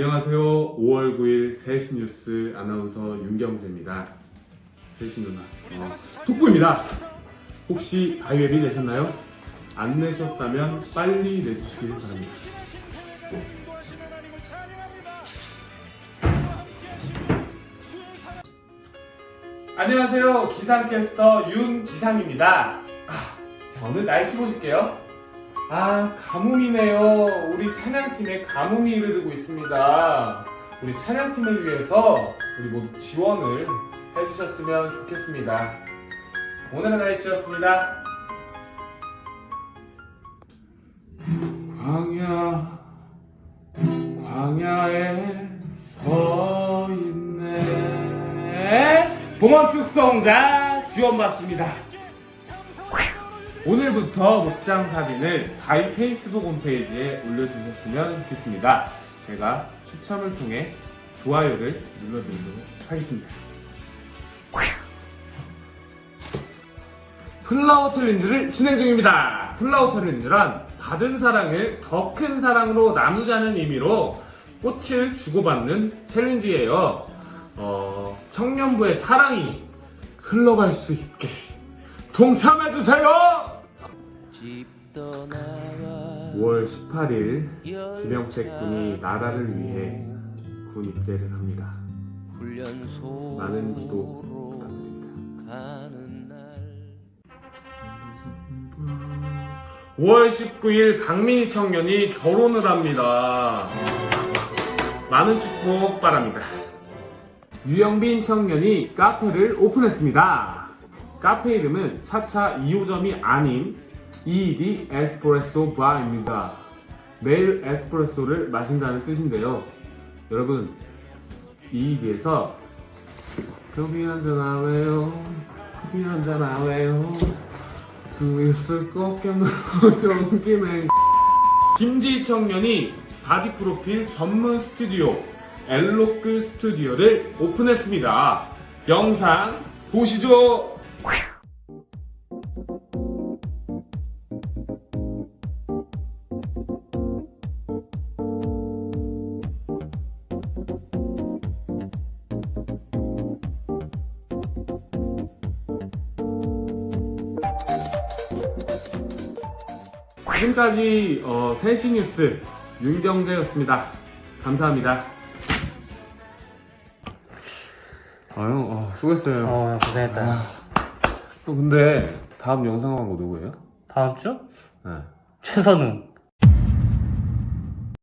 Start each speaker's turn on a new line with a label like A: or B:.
A: 안녕하세요. 5월 9일 3시 뉴스 아나운서 윤경재입니다. 3시 누나. 어, 속보입니다. 혹시 바이앱이 내셨나요? 안 내셨다면 빨리 내주시길 바랍니다. 안녕하세요. 기상캐스터 윤기상입니다. 아, 자, 오늘 날씨 보실게요. 아, 가뭄이네요. 우리 찬양팀에 가뭄이 이르르고 있습니다. 우리 찬양팀을 위해서 우리 모두 지원을 해주셨으면 좋겠습니다. 오늘의 날씨였습니다. 광야, 광야에 서 있네. 봉헌 특성자 지원받습니다. 오늘부터 목장 사진을 바이 페이스북 홈페이지에 올려주셨으면 좋겠습니다. 제가 추첨을 통해 좋아요를 눌러드리도록 하겠습니다. 플라워 챌린지를 진행 중입니다. 플라워 챌린지란 받은 사랑을 더 큰 사랑으로 나누자는 의미로 꽃을 주고받는 챌린지예요. 어, 청년부의 사랑이 흘러갈 수 있게 동참해주세요! 5월 18일 김영택 군이 나라를 위해 군 입대를 합니다. 많은 기도 부탁드립니다. 5월 19일 강민희 청년이 결혼을 합니다. 많은 축복 바랍니다. 유영빈 청년이 카페를 오픈했습니다. 카페 이름은 차차 2호점이 아닌 EED 에스프레소 바입니다. 매일 에스프레소를 마신다는 뜻인데요. 여러분, EED에서 커피 한잔 하래요. 커피 한잔 하래요. 두 입술 꼭 깨물고 용기는 김지 청년이 바디 프로필 전문 스튜디오 엘로크 스튜디오를 오픈했습니다. 영상 보시죠. 지금까지 어, 3시 뉴스 윤경재였습니다. 감사합니다. 아유, 어, 수고했어요.
B: 어, 야, 고생했다.
A: 또 근데 다음 영상 광고 누구예요?
B: 다음 주?
A: 네.
B: 최선웅.